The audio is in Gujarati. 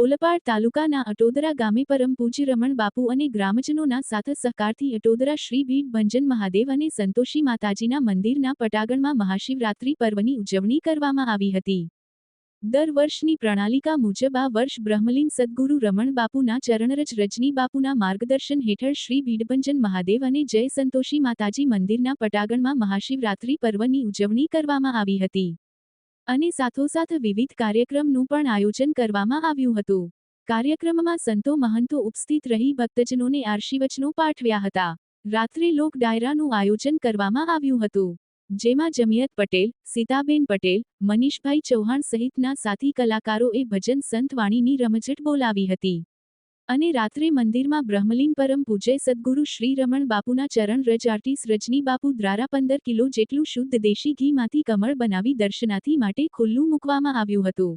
ઓલપાડ તાલુકાના અટોદરા ગામે પરમ પૂજ્ય રમણ બાપુ અને ગ્રામજનોના સાથ સહકારથી અટોદરા શ્રી ભીડ ભંજન મહાદેવ અને સંતોષી માતાજીના મંદિરના પટાગણમાં મહાશિવરાત્રી પર્વની ઉજવણી કરવામાં આવી હતી. દર વર્ષની પ્રણાલિકા મુજબ આ વર્ષ બ્રહ્મલીન સદ્ગુરુ રમણ બાપુના ચરણરજ રજની બાપુના માર્ગદર્શન હેઠળ શ્રી ભીડભંજન મહાદેવ અને જય સંતોષી માતાજી મંદિરના પટાગણમાં મહાશિવરાત્રી પર્વની ઉજવણી કરવામાં આવી હતી. અને સાથોસાથ વિવિધ કાર્યક્રમનું પણ આયોજન કરવામાં આવ્યું હતું. કાર્યક્રમમાં સંતો મહંતો ઉપસ્થિત રહી ભક્તજનોને આર્શિવચનો પાઠવ્યા હતા. રાત્રે લોક ડાયરાનું આયોજન કરવામાં આવ્યું હતું. જેમાં જમિયત પટેલ, સીતાબેન પટેલ, મનીષભાઈ ચૌહાણ સહિતના સાથી કલાકારોએ ભજન સંત વાણીની રમઝટ બોલાવી હતી. અને રાત્રે મંદિરમાં બ્રહ્મલીન પરમ પૂજ્ય સદ્ગુરુ શ્રી રમણ બાપુના ચરણ રજ આર્ટિસ્ટ રજની બાપુ દ્વારા પંદર કિલો જેટલું શુદ્ધ દેશી ઘીમાંથી કમળ બનાવી દર્શનાથી માટે ખુલ્લું મૂકવામાં આવ્યું હતું.